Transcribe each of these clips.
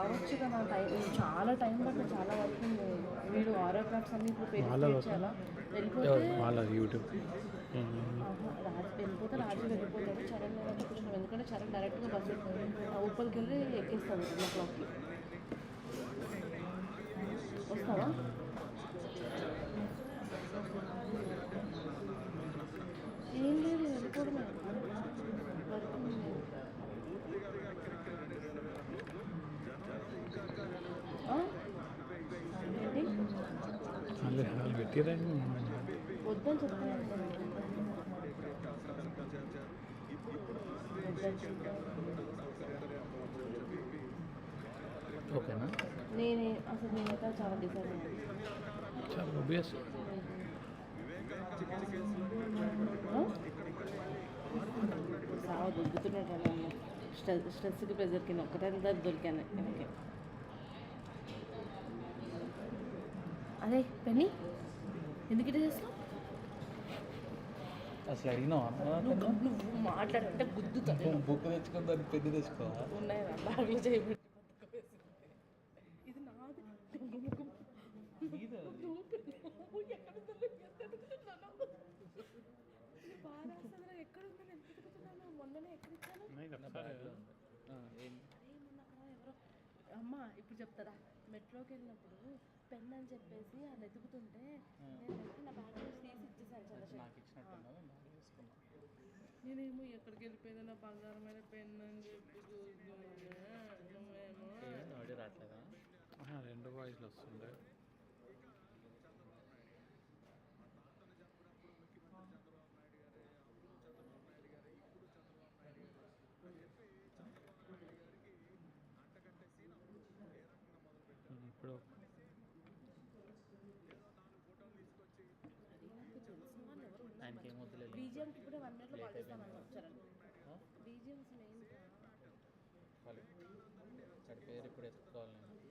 రావచ్చు కదా టైం చాలా టైం పడుతుంది చాలా వర్క్ ఉంది. వీడు ఆరోగ్రాఫ్స్ అన్ని ఇప్పుడు వాళ్ళ యూట్యూబ్. రాజు వెళ్ళిపోతే రాజు వెళ్ళిపోతాడు. చరణ్ కూర్చున్నాం ఎందుకంటే చరణ్ డైరెక్ట్గా బస్సు ఎక్కుతాడు ఉప్పలకి వెళ్ళి ఎక్కేస్తాడు టెన్ ఓ క్లాక్కి వస్తావా? ఏం లేదు వెళ్ళిపోవడమే వర్క్ ఉంది. ఆ? ఏంటి వాళ్ళు వాళ్ళు పెట్టిరండి వద్దని చెప్పాను ఓకేనా నేనే అసలు నేనైతే చాలా డిసైడ్ అయ్యాను చాలా ఒబియస్ చాలా దొరుకుతున్నాడు అలా స్ట్రెస్ స్ట్రెస్కి ప్రెజర్కి ఒక్కటే దొరికాను వెనక్కి అదే పెన్ని ఎందుకు ఇట్లా చేస్తావు అసలు అడిగినావా? నువ్వు నువ్వు మాట్లాడంటే గుద్దుతాను బుక్ తెచ్చుకొని దాన్ని పెన్ను తెచ్చుకోవా ఉన్నాయి బ్యాగ్లో చేయబెట్టి ఇది నాది నువ్వు నువ్వు ఎక్కడ ఉందో ఎంత ఎదుగుతున్నాను బాగా రాస్తుందిరా ఎక్కడ ఉందో ఎంత ఎదుగుతున్నాను మొన్ననే ఎక్కడ ఇచ్చాను అరే మొన్న అక్కడ ఎవరో అమ్మ ఇప్పుడు చెప్తారా మెట్రోకి వెళ్ళినప్పుడు పెన్ అని చెప్పేసి అది ఎదుగుతుంటే నేను వెంటనే నా బ్యాగ్ తీసి ఇచ్చేసాను చంద్రశేఖర్ నాకు ఇచ్చినట్టున్నావు బాగా తీసుకున్నా నేనేమో ఎక్కడికి వెళ్ళిపోయిందో నా బంగారమైన పెన్ అని చెప్పి చూస్తున్నాను. రావట్లేదా? రెండు వాయిస్లు వస్తుండే. ఇప్పుడు ఆయనకి ఏం వద్దులేదు బీజిఎంకి ఇప్పుడే వన్ మినిట్లో కాల్ చేస్తామని వచ్చారు బీజిఎంస్ మెయిన్ పేరు ఇప్పుడు ఎత్తుకోవాలి నేను బిజీ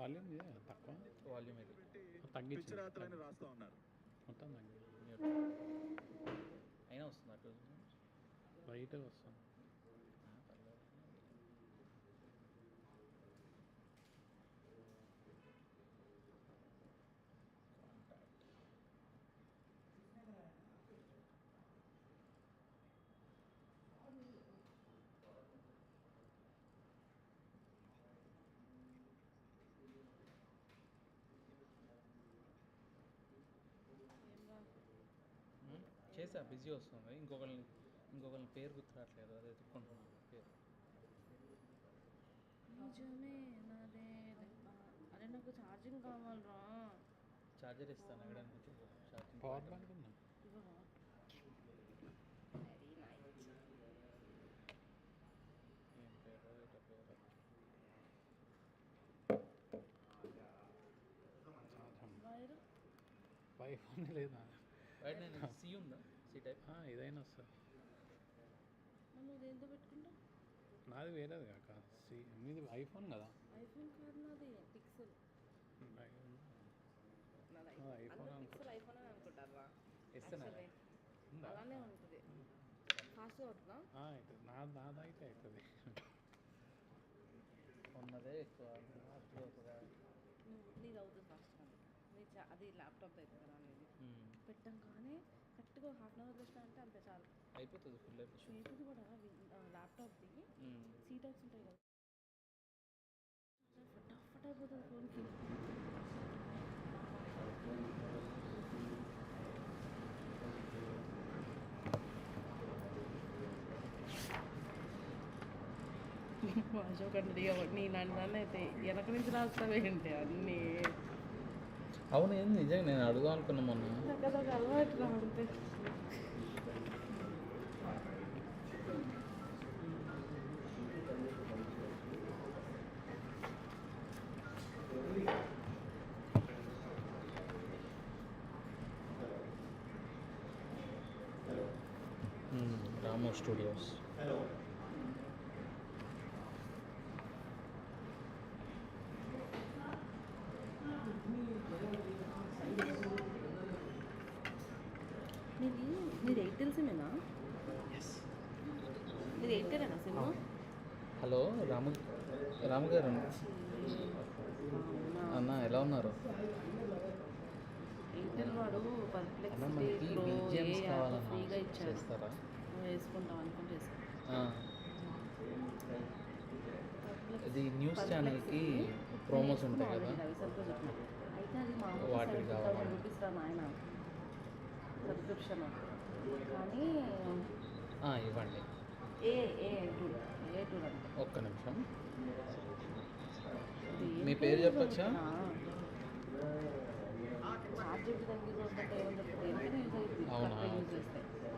వాల్యూమ్ తక్కువ. వాల్యూమ్ ఇది తగ్గించి రాస్తా ఉన్నారు. మొత్తం తగ్గి అయినా వస్తుంది అటు బయట వస్తుంది. చేసా బిజీ వస్తుంది ఇంకొకరిని ఇంకొకరిని పేరు గుర్తురావట్లేదు అదే ఎత్తుక్కుంటున్నాను పేరు నిజమే నాదే అరే నాకు ఛార్జింగ్ కావాలరా చార్జర్ ఇస్తాను ఎక్కడ ఛార్జింగ్ పవర్ బ్యాంక్ ఉన్నా ఇవ్వవా వెరీ నైస్ ఏం పేరు ఇట్లా పేరు వైర్ వైఫోన్ లేదా బయట నేను సి ఉందా సి టైప్ ఆ, ఇదైనా వస్తుంది. నువ్వు దేంతో పెట్టుకుంటా నాది వేరేది కాక సి మీది ఐఫోన్ కదా? ఐఫోన్ కాదు నాది పిక్సెల్. నాది అనుకుంటా. పిక్సెల్ ఐఫోన్ అని అనుకుంటారా ఇస్తాను? అలానే ఉంటుంది. ఫాస్ట్ అవుతుందా ఆ, అవుతుంది నా నాదైతే అవుతుంది ఉన్నదే ఎక్కువ నీది అవుతుంది ఫాస్ట్ అది ల్యాప్టాప్ అవుతుంది కదా అనేది పెట్టాం కానీ కరెక్ట్గా హాఫ్ అన్ అవర్ అంటే అంతే చాలు. అయిపోతుంది ఫుల్ అయిపోతుంది. కూడా ల్యాప్టాప్ది సీ టైప్స్ ఉంటాయి కదా. ఫటాఫట్ అయిపోతుంది ఫోన్కి అశోక్ అంటే ఇక నీ నన్ను అయితే వెనక నుంచి రాస్తావేంటి అన్నీ? అవును ఏంది? నిజంగా నేను అడుగు అనుకున్నా మొన్న. హలో రాము రాము గారు. అన్న ఎలా ఉన్నారు? ఎయిర్టెల్ వాడు ఫ్రీగా ఇచ్చాడు. వేసుకుంటావు అనుకుంటే ఇది న్యూస్ ఛానల్కి ప్రోమోస్ ఉంటాయి కదా. వాటికి కావాలా? సబ్స్క్రిప్షన్ కానీ ఇవ్వండి. ఏ ఏ టూ ఏ టూ అంటే ఒక్క నిమిషం ఇది మీ ఏంటి పేరు ఇది చెప్పొచ్చా? ఒకటినా? చార్జ్ చెప్పి దానికి యూజ్ అవుతుంటే ఏమని చెప్తుంది ఏంటని యూజ్ అవుతుంది అవునా? తక్కువ యూజ్ చేస్తే అట్లా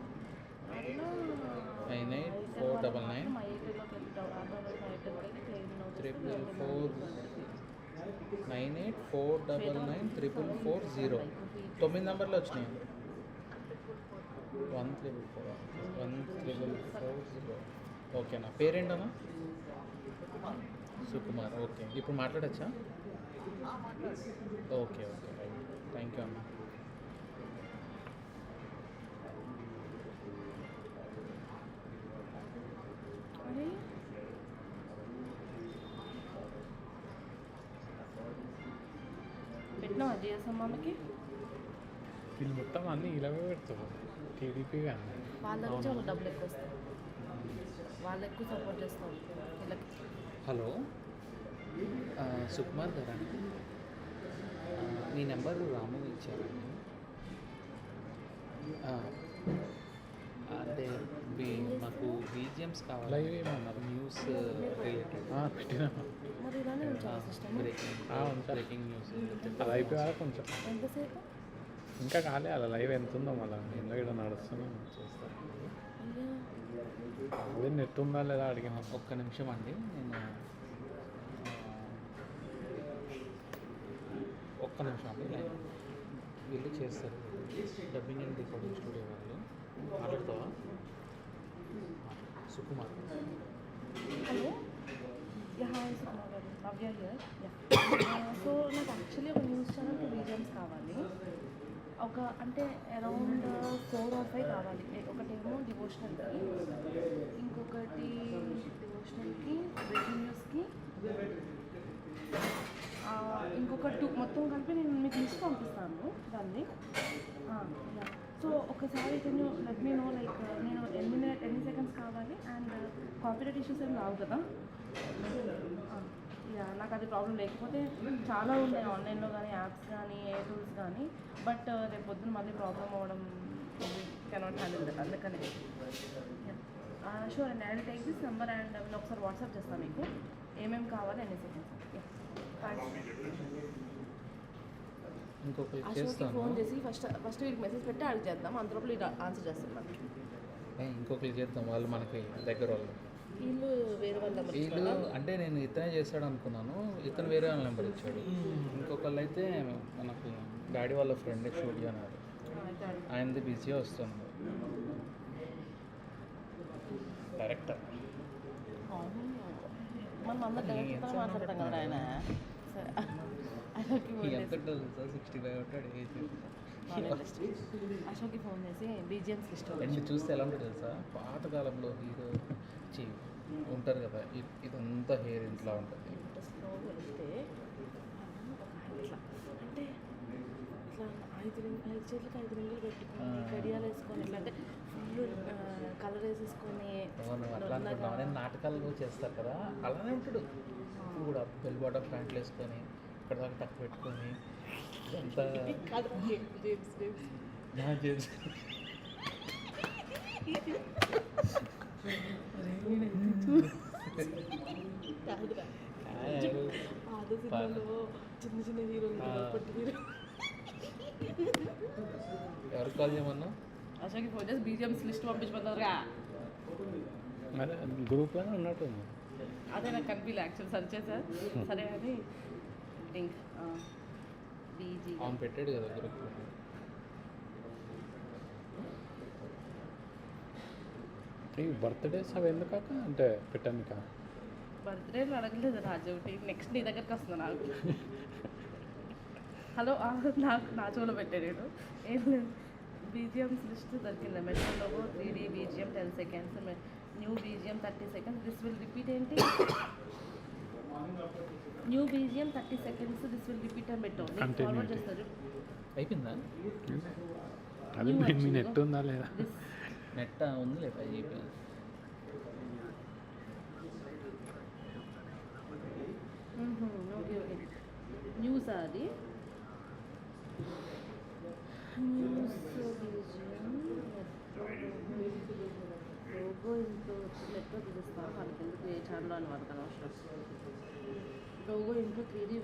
Nine eight ఎయిర్టెల్ four వాళ్ళు double nine. మాత్రం మా ఎయిర్టెల్లోకి వెళ్ళి డౌ- ఆ డౌన్లోడ్ మా ఎయిర్టెల్కి claim notice Triple Airtel four notice అని చెప్పి. Nine eight four double nine triple four zero తొమ్మిది నెంబర్లు వచ్చినాయి one triple four one triple four zero ఓకేనా పేరేంటన్నా? సుకుమార్ ఓకే. ఇప్పుడు మాట్లాడచ్చా? Okay okay right. Thank you అన్న. అరే. పెట్టినావా జిఎస్ఎం వాళ్ళకి వీళ్ళు మొత్తం అన్నీ ఇలాగే పెడతారు. టీడీపీ వాళ్ళ నుంచి డబ్బులు ఎక్కువ వస్తాయి. వాళ్ళు ఎక్కువ సపోర్ట్ చేస్తారు వీళ్ళకి. హలో. సుకుమార్ గారా? మీ నెంబర్ రాము ఇచ్చారండి ఆ, అంటే మాకు బీజిఎమ్స్ కావాలి లైవ్ ఏమన్నారు న్యూస్ బ్రేకింగ్ ఆ, ఉంచాలి. బ్రేకింగ్ న్యూస్ అది అయిపోయాక కొంచెం ఇంకా కాలే అలా లైవ్ ఎంత ఉందో మళ్ళీ. ఎందుకు ఇక్కడ నడుస్తున్నాం చేస్తారు ఉందా లేదా అడిగినా ఒక్క నిమిషం అండి. నేను ఒక్క నిమిషం అండి. వీళ్ళు చేస్తారు. డబ్బింగ్ అండ్ రికార్డింగ్ స్టూడియో వాళ్ళు. మాట్లాడతావా? Sukumar. Hello. Yeah hi Sukumar గారు. నవ్య హియర్ సో నాకు యాక్చువల్లీ ఒక న్యూస్ ఛానల్ టూ రీజన్స్ కావాలి. ఒక అంటే అరౌండ్ ఫోర్ ఆర్ ఫైవ్ కావాలి. ఒకటి ఒకటేమో డివోషనల్కి ఇంకొకటి డివోషనల్కి బ్రేకింగ్ న్యూస్కి ఇంకొక టూ మొత్తం కలిపి నేను మీకు లిస్ట్ పంపిస్తాను దాన్ని. సో ఒకసారి can let me know like నేను ఎన్ని మినిట్ ఎన్ని సెకండ్స్ కావాలి? అండ్ కాపీరైట్ ఇష్యూస్ ఏం రావు కదా? నాకు అది ప్రాబ్లం లేకపోతే చాలా ఉన్నాయి ఆన్లైన్లో కానీ యాప్స్ కానీ ఏ టూల్స్ కానీ బట్ రేపు పొద్దున మళ్ళీ ప్రాబ్లం అవ్వడం కెనాట్ హ్యాండిల్ దట్ అందుకని. Sure and. I take this number and నేను ఒకసారి వాట్సాప్ చేస్తాను మీకు. ఏమేమి కావాలి సెకండ్స్ అశోక్కి చేస్తాను. ఫోన్ చేసి ఫస్ట్ ఫస్ట్ వీడికి మెసేజ్ పెట్టి అడిగి చేద్దాం. అంతలోపు వీడు ఆన్సర్ ఏ, ఇంకొకరికి చేద్దాం. వాళ్ళు మనకి దగ్గర వాళ్ళు. వీళ్ళు వేరే వాళ్ళ నెంబర్ వీళ్ళు అంటే నేను ఇతనే చేస్తాడు అనుకున్నాను. ఇతను వేరే వాళ్ళ నెంబర్ ఇచ్చాడు. ఇంకొకళ్ళు అయితే మనకి డాడీ వాళ్ళ ఫ్రెండ్ స్టూడియో అన్నారు. ఆయనది బిజీ వస్తుంది. డైరెక్టర్ మనం అందరం కదా ఆయన. సిక్స్టీ ఫైవ్ ఉంటాడు ఏజ్. అశోక్కి ఫోన్ చేసి చూస్తే ఎలా ఉంటుంది తెలుసా? పాతకాలంలో హీరో చి ఉంటారు కదా ఇదంతా హెయిర్ ఇంట్లో ఉంటుంది. ఇట్లా అంటే ఇట్లా ఐదు ఐదు చేతులకి ఐదు రింగులు పెట్టుకొని ఆ. గడియాలు వేసుకొని ఇట్లా అంటే ఫుల్ కలర్ వేసేసుకొని నాటకాలు చేస్తారు కదా అలానే ఉంటాడు. ఇప్పుడు కూడా బెల్ బాటమ్ ప్యాంట్లు వేసుకొని ఇక్కడ దాకా టక్ పెట్టుకొని జేమ్స్, జేమ్స్, సినిమాలో చిన్న చిన్న హీరోలు హీరో ఎవరికి కాల్ చేయమన్నా అశోక్కి ఫోన్ చేసి బీజిఎమ్స్ లిస్ట్ పంపించమన్నారుగా అదే గ్రూప్లోనే ఉన్నట్టుంది. అదే నాకు కనిపించలే యాక్చువల్ సర్చ్ చేసా. సరే అని లింక్ బీజీ పెట్టాడు కదా గ్రూప్ ఈ బర్త్డేస్ అవి ఎందుకు అక్క అంటే పెట్టానిక బర్త్డేలు అడగలేదు రాజు ఒకటి నెక్స్ట్ నీ దగ్గరికి వస్తుంది నాకు. హలో ఆ, నాకు నా చెవులో పెట్టాడు ఏం లేదు. బీజిఎమ్స్ లిస్ట్ దొరికింది metro logo three D BGM ten seconds new BGM thirty seconds this will repeat ఏంటి? New BGM thirty seconds this will repeat అని పెట్టాం. ఫార్వర్డ్ చేస్తారు అయిపోయిందా? అది నెట్ ఉందా లేదా? నెట్ ఉంది లేదు అయిపోయింది ఓకే ఓకే న్యూస్ అది న్యూస్ లోగో ఇంట్లో నెట్లో చూపిస్తాను వాళ్ళకి ఎందుకు ఏ ఛానల్ అని వాళ్ళకి అనవసరం లోగో ఇంట్లో three D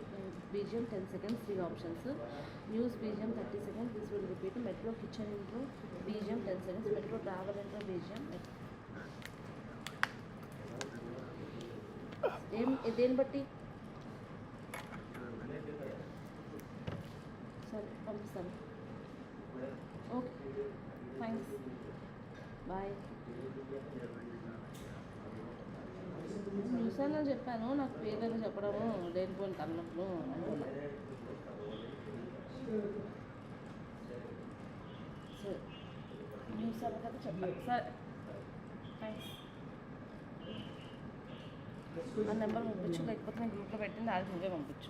BGM ten seconds three options news BGM thirty seconds this will repeat metro kitchen ఇంట్లో BGM ten seconds metro travel ఇంట్లో బీజిఎం ఏం దేని బట్టి సరే పంపిస్తాను ఓకే థ్యాంక్స్ బాయ్ న్యూస్ అని చెప్పాను నాకు పేర్లను చెప్పడము లేనిపోయిన తలనొప్పులు అంటున్నా సరే న్యూస్ అన్న కదా చెప్పాను సరే థ్యాంక్స్ ఆ నెంబర్ పంపించు లేకపోతే నేను గ్రూప్లో పెట్టింది అది నువ్వే పంపించు.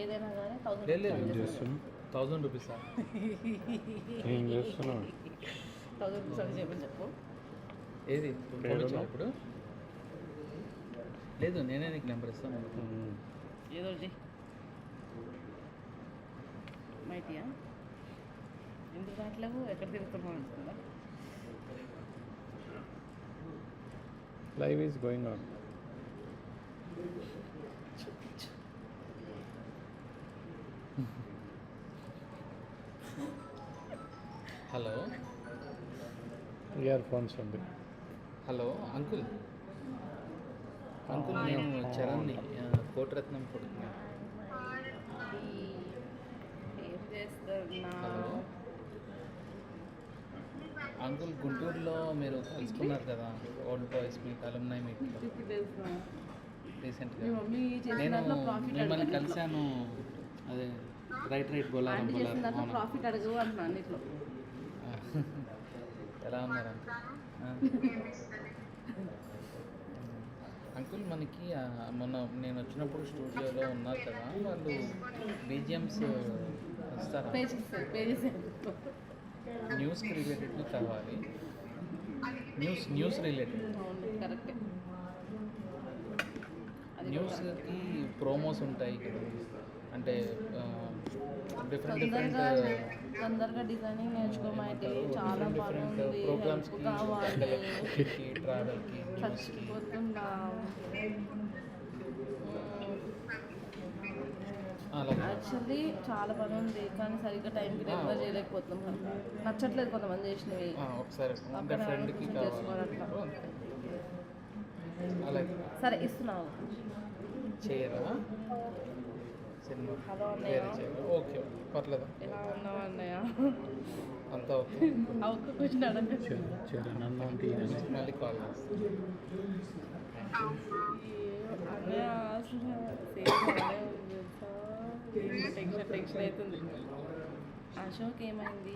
ఏదైనా కానీ థౌసండ్ థౌజండ్ రూపీసా థౌసండ్ రూపీస్ అని చెప్పని చెప్పు. ఏది? ఇప్పుడు. లేదు నేనే నీకు నెంబర్ ఇస్తాను. ఏదో ఒకటి మైటియా ఎందుకు రావట్లేవు? ఎక్కడ తిరుగుతున్నావు అనుకుందా live is going on hello earphones ఉంది హలో అంకుల్ అంకుల్ నేను చరణ్ని ఆ, కోటిరత్నం హలో. అంకుల్ గుంటూరులో మీరు కలుసుకున్నారు కదా ఓల్డ్ బాయ్స్ మీట్ అలుమ్నై మీట్లో ఇప్పుడు తెలుసా? రీసెంట్గా మీ నేను మిమ్మల్ని కలిశాను. అదే right right Bolarum Bolarum? Profit అడగవు అంటున్నా అన్నిట్లో ఎలా ఉన్నారు ఆ. అంకుల్ మనకి మొన్న నేను వచ్చినప్పుడు స్టూడియోలో ఉన్నారు కదా వాళ్ళు బీజిఎమ్స్ ఇస్తారా పే చేస్తారు న్యూస్కి రిలేటెడ్ కావాలి న్యూస్ న్యూస్ రిలేటెడ్. కరెక్టే. న్యూస్కి ప్రోమోస్ ఉంటాయి కదా. అంటే డిఫరెంట్ తొందరగా డిఫరెంట్ తొందరగా డిజైనింగ్ నేర్చుకోమంటే చాలా పని ఉంది. ప్రోగ్రామ్స్కి help కావాలి. ట్రావెల్కి చచ్చిపోతున్నా యాక్చువల్లీ చాలా పని ఉంది కానీ సరిగ్గా టైంకి డెలివర్ చేయలేకపోతున్నాం. నచ్చట్లేదు కొంతమంది చేసినవి. ఒకసారి సరే ఇస్తున్నావు. చేయరా? సినిమా. వేరే చేయరా ఓకే పర్లేదు? అంతా ఓకే. మళ్ళీ కాల్ టెన్షన్ టెన్షన్ అవుతుంది. అశోక్ ఏమైంది?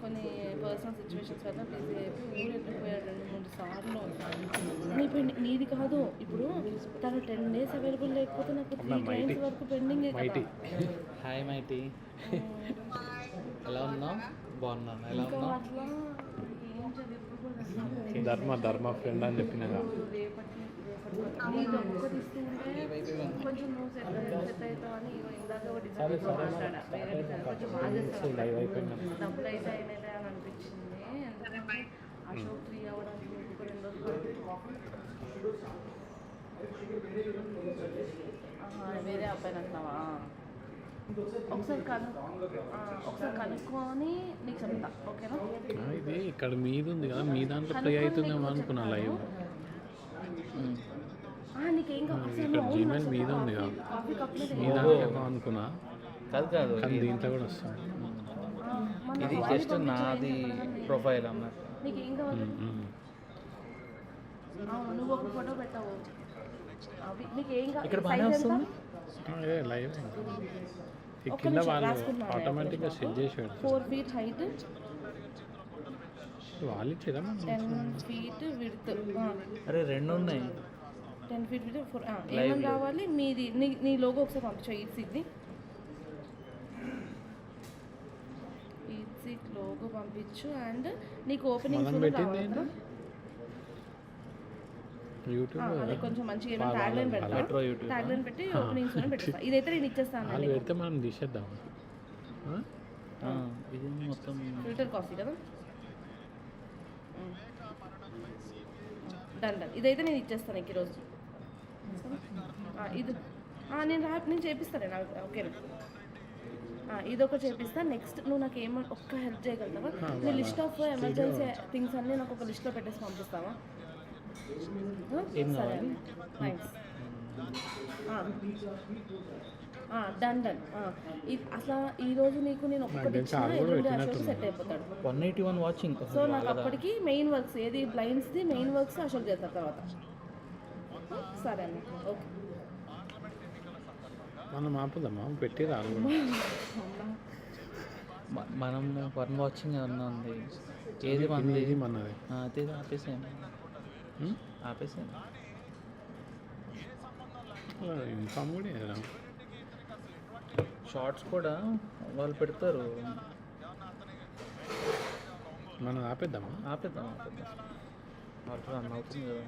కొన్ని పర్సనల్ సిచ్యువేషన్స్ వల్ల బిజీ అయిపోయి ఊరు వెళ్ళిపోయాడు రెండు మూడు సార్లు. నీ పెండి నీది కాదు. ఇప్పుడు తను టెన్ డేస్ అవైలబుల్ లేకపోతే నాకు త్రీ. క్లయింట్స్ వరకు పెండింగ్ మైటి. Hi mighty. ఎలా ఉన్నావు? బాగున్నాను ఎలా చదువుకోలేదు. ధర్మ ధర్మ ఫ్రెండ్ అని చెప్పినగా. కొంచెం నువ్వు సెట్ సెట్ అవుతావని ఇగో ఇందాక ఒక సరే డిజైన్ సరే మాట్లాడా? వేరే డిజైన్ కొంచెం బాగా చేస్తావు. లైవ్ అయిపోయింది డబ్బులు అయితే అని అనిపించింది. ఎందుకంటే అశోక్ ఫ్రీ అవ్వడానికి ఇంకొక రెండు రోజులు ఆహా, వేరే అబ్బాయిని అంటున్నావా? ఒకసారి కను ఒకసారి కనుక్కొని నీకు చెప్తా ఓకేనా? ఇది ఇక్కడ మీద ఉంది కదా మీ దాంట్లో ప్లే అవుతుందేమో అనుకున్నా లైవ్. అసలు మీద ఉంది అనుకున్నా కాదు. కాదు దీంట్లో కూడా వస్తుంది. ఇది జస్ట్ నాది. ప్రొఫైల్ కావాలి? ఇక్కడ బాగానే వస్తుంది? లైవ్ కింద వాళ్ళు. ఆటోమేటిక్గా సెట్ చేసి పెడతారు ఫోర్ ఫీట్ హైట్ వాళ్ళు ఇచ్చేదా టెన్ ఫీట్ విడ్త్. అరే రెండు ఉన్నాయి టెన్ ఫీట్ విడ్త్ ఫోర్ ఏమని లో. రావాలి? మీది నీ నీ లోగో ఒకసారి పంపించు ఈట్ సీట్ది ఈట్ సీట్ లోగో పంపించు అండ్ నీకు ఓపెనింగ్? యూట్యూబ్? అదే కొంచెం మంచిగా ఏమైనా ట్యాగ్ లైన్ ట్యాగ్ లైన్ పెట్టి ఓపెనింగ్స్ ఇదైతే నేను ఇచ్చేస్తాను వాళ్ళు పెడితే మనం తీసేద్దాం ఆ? ఆ, ఇది మొత్తం ఫిల్టర్ కాఫీ కదా? డన్ డన్ ఇదైతే నేను ఇచ్చేస్తాను నీకు ఈరోజు. ఇది నేను రా నేను చేపిస్తాను నాకు ఓకేనా? ఆ, ఇదొక చేపిస్తా నెక్స్ట్ నువ్వు నాకు ఏమన్నా ఒక్క హెల్ప్ చేయగలుగుతావా? నీ లిస్ట్ ఆఫ్ ఎమర్జెన్సీ థింగ్స్ అన్నీ నాకు ఒక లిస్ట్లో పెట్టేసి పంపిస్తావా? కావాలి? థ్యాంక్స్ డన్ డన్ అసలు ఈ రోజు నీకు నేను ఒక్కటి ఇచ్చిన. సెట్ అయిపోతాడు. One eighty one watching so నాకు అప్పటికి మెయిన్ వర్క్స్ ఏది బ్లైండ్స్ది మెయిన్ వర్క్స్ అశోక్ చేస్తారు తర్వాత. సరే అండి ఓకే. మనం ఆపుదామా? పెట్టి కూడా. మనం వన్ వాచింగ్ ఏమన్నా ఉంది. ఏది ఇది మనది ఇది మనది. అదే ఆపేసాను? ఆపేసాను ఇన్ఫామ్ కూడా షార్ట్స్ కూడా వాళ్ళు పెడతారు. మనం ఆపేద్దామా? ఆపేద్దాం ఆపేద్దాం. రన్ అవుతుంది కదా.